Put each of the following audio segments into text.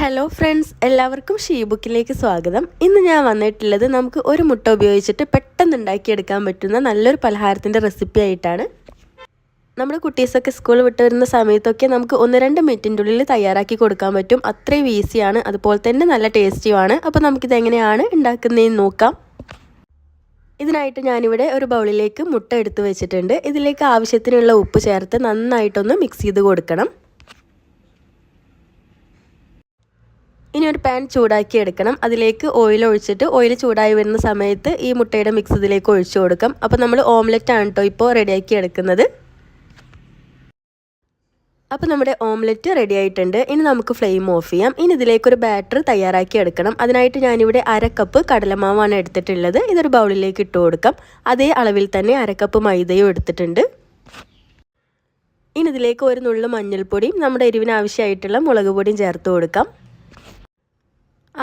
Hello friends എല്ലാവർക്കും she ബുക്കിലേക്ക് സ്വാഗതം. ഇന്ന് ഞാൻ വന്നിട്ടുള്ളത് നമുക്ക് ഒരു മുട്ട ഉപയോഗിച്ചിട്ട് പെട്ടെന്ന് ഉണ്ടാക്കിയെടുക്കാൻ പറ്റുന്ന നല്ലൊരു പലഹാരത്തിന്റെ റെസിപ്പി ആയിട്ടാണ്. നമ്മുടെ കുട്ടീസൊക്കെ സ്കൂൾ വിട്ട് വരുന്ന സമയത്തൊക്കെ നമുക്ക് ഒന്ന് രണ്ട് മിനിറ്റിന്റെ ഉള്ളിൽ തയ്യാറാക്കി കൊടുക്കാൻ പറ്റും. അത്രയും ഈസിയാണ് അതുപോലെ തന്നെ നല്ല ടേസ്റ്റിയുമാണ് അപ്പോൾ നമുക്കിത് എങ്ങനെയാണ് ഉണ്ടാക്കുന്നതെന്ന് നോക്കാം. ഇതിനായിട്ട് ഞാനിവിടെ ഒരു ബൗളിലേക്ക് മുട്ട എടുത്ത് വെച്ചിട്ടുണ്ട്. ഇതിലേക്ക് ആവശ്യത്തിനുള്ള ഉപ്പ് ചേർത്ത് നന്നായിട്ടൊന്ന് മിക്സ് ചെയ്ത് കൊടുക്കണം. ഇനി ഒരു പാൻ ചൂടാക്കി എടുക്കണം. അതിലേക്ക് ഓയിൽ ഒഴിച്ചിട്ട് ഓയിൽ ചൂടായി വരുന്ന സമയത്ത് ഈ മുട്ടയുടെ മിക്സ് ഇതിലേക്ക് ഒഴിച്ചു കൊടുക്കാം. അപ്പോൾ നമ്മൾ ഓംലെറ്റ് ആണ് കേട്ടോ ഇപ്പോൾ റെഡിയാക്കി എടുക്കുന്നത്. അപ്പോൾ നമ്മുടെ ഓംലെറ്റ് റെഡി ആയിട്ടുണ്ട്. ഇനി നമുക്ക് ഫ്ലെയിം ഓഫ് ചെയ്യാം. ഇനി ഇതിലേക്കൊരു ബാറ്റർ തയ്യാറാക്കി എടുക്കണം. അതിനായിട്ട് ഞാനിവിടെ അര കപ്പ് കടലമാവാണ് എടുത്തിട്ടുള്ളത്. ഇതൊരു ബൗളിലേക്ക് ഇട്ട് കൊടുക്കാം. അതേ അളവിൽ തന്നെ അര കപ്പ് മൈദയും എടുത്തിട്ടുണ്ട്. ഇനി ഇതിലേക്ക് ഒരു നുള്ളു മഞ്ഞൾപ്പൊടിയും നമ്മുടെ എരിവിന് ആവശ്യമായിട്ടുള്ള മുളക് പൊടിയും ചേർത്ത് കൊടുക്കാം.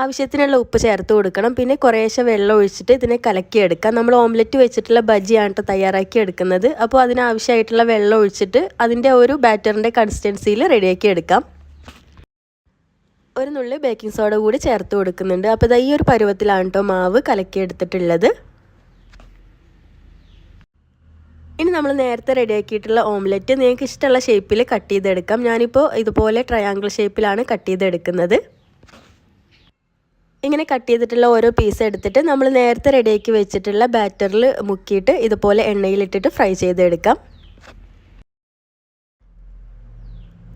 ആവശ്യത്തിനുള്ള ഉപ്പ് ചേർത്ത് കൊടുക്കണം. പിന്നെ കുറേശ്ശെ വെള്ളം ഒഴിച്ചിട്ട് ഇതിനെ കലക്കിയെടുക്കാം. നമ്മൾ ഓംലെറ്റ് വെച്ചിട്ടുള്ള ബജിയാണ് കേട്ടോ തയ്യാറാക്കി എടുക്കുന്നത്. അപ്പോൾ അതിനാവശ്യമായിട്ടുള്ള വെള്ളം ഒഴിച്ചിട്ട് അതിന്റെ ഒരു ബാറ്ററിന്റെ കൺസിസ്റ്റൻസിയിൽ റെഡിയാക്കി എടുക്കാം. ഒരു നുള്ളി ബേക്കിംഗ് സോഡ കൂടി ചേർത്ത് കൊടുക്കുന്നുണ്ട്. അപ്പോൾ ഇതാ ഈ ഒരു പരുവത്തിലാണ് കേട്ടോ മാവ് കലക്കിയെടുത്തിട്ടുള്ളത്. ഇനി നമ്മൾ നേരത്തെ റെഡിയാക്കിയിട്ടുള്ള ഓംലെറ്റ് നിങ്ങൾക്ക് ഇഷ്ടമുള്ള ഷേപ്പിൽ കട്ട് ചെയ്തെടുക്കാം. ഞാനിപ്പോൾ ഇതുപോലെ ട്രയാങ്കിൾ ഷേപ്പിലാണ് കട്ട് ചെയ്തെടുക്കുന്നത്. ഇങ്ങനെ കട്ട് ചെയ്തിട്ടുള്ള ഓരോ പീസ് എടുത്തിട്ട് നമ്മൾ നേരത്തെ റെഡിയാക്കി വെച്ചിട്ടുള്ള ബാറ്ററിൽ മുക്കിയിട്ട് ഇതുപോലെ എണ്ണയിലിട്ടിട്ട് ഫ്രൈ ചെയ്തെടുക്കാം.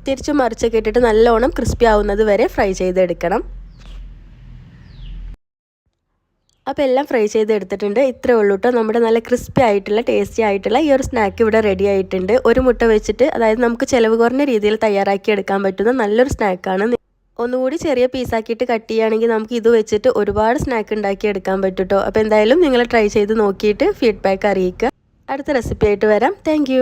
തിരിച്ചു മറിച്ചൊക്കെ ഇട്ടിട്ട് നല്ലോണം ക്രിസ്പി ആവുന്നത് വരെ ഫ്രൈ ചെയ്തെടുക്കണം. അപ്പോൾ എല്ലാം ഫ്രൈ ചെയ്തെടുത്തിട്ടുണ്ട്. ഇത്രേ ഉള്ളൂ കേട്ടോ നമ്മുടെ നല്ല ക്രിസ്പി ആയിട്ടുള്ള ടേസ്റ്റി ആയിട്ടുള്ള ഈ ഒരു സ്നാക്ക് ഇവിടെ റെഡി ആയിട്ടുണ്ട്. ഒരു മുട്ട വെച്ചിട്ട് അതായത് നമുക്ക് ചിലവ് കുറഞ്ഞ രീതിയിൽ തയ്യാറാക്കി എടുക്കാൻ പറ്റുന്ന നല്ലൊരു സ്നാക്കാണ് ഒന്നുകൂടി ചെറിയ പീസാക്കിയിട്ട് കട്ട് ചെയ്യുകയാണെങ്കിൽ നമുക്ക് ഇത് വെച്ചിട്ട് ഒരുപാട് സ്നാക്ക് ഉണ്ടാക്കി എടുക്കാൻ പറ്റും അപ്പോൾ എന്തായാലും നിങ്ങൾ ട്രൈ ചെയ്ത് നോക്കിയിട്ട് ഫീഡ്ബാക്ക് അറിയിക്കുക. അടുത്ത റെസിപ്പി ആയിട്ട് വരാം. താങ്ക്